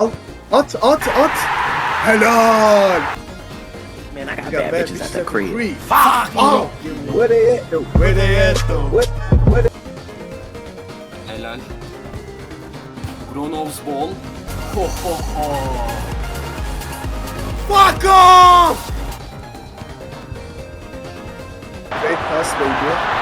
Al, ot, ot! at. Helal. Man, I got, got bad, bad bitches, at the crib. Fuck oh. Where they at though? Where they at though? What? Where they... Helal. Ball. Ho ho ho. Fuck off! Great pass, baby.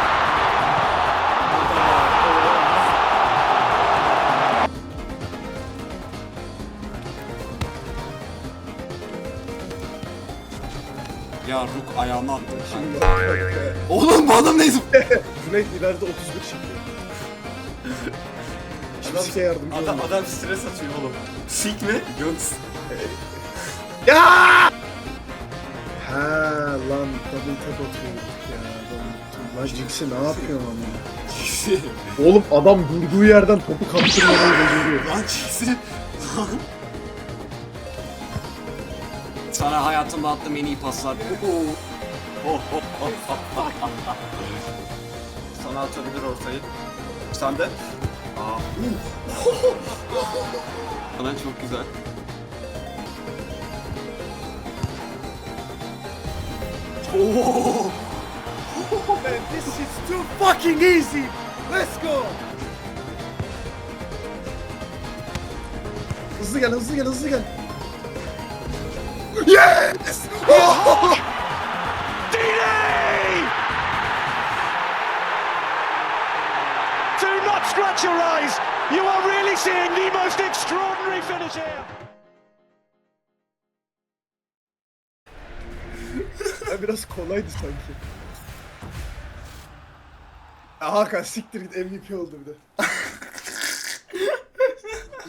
Ya Ruk ayağını attı. Oğlum bu adam ne Cüneyt ileride 31 çıkıyor. Adam şey yardımcı Adam, olmuyor. adam stres atıyor oğlum. Sik mi? Göt. Ha lan double tap atıyorduk ya. Lan- Lan Jinx'i ne yapıyorsun lan? Çiksi. Oğlum adam durduğu yerden topu kaptırmadan beceriyor. Lan çiksi. Lan. Sana hayatımda attığım en iyi paslar. Sana atabilir ortayı. Sen de. Aa. Sana çok güzel. Oh! Man, this is too fucking easy. Let's go. Hızlı gel, hızlı gel, hızlı gel. Yes! Oh! DD! Do not scratch your eyes. You are really seeing the most extraordinary finish here. Biraz kolaydı sanki. Ya Hakan siktir git MVP oldu bir de.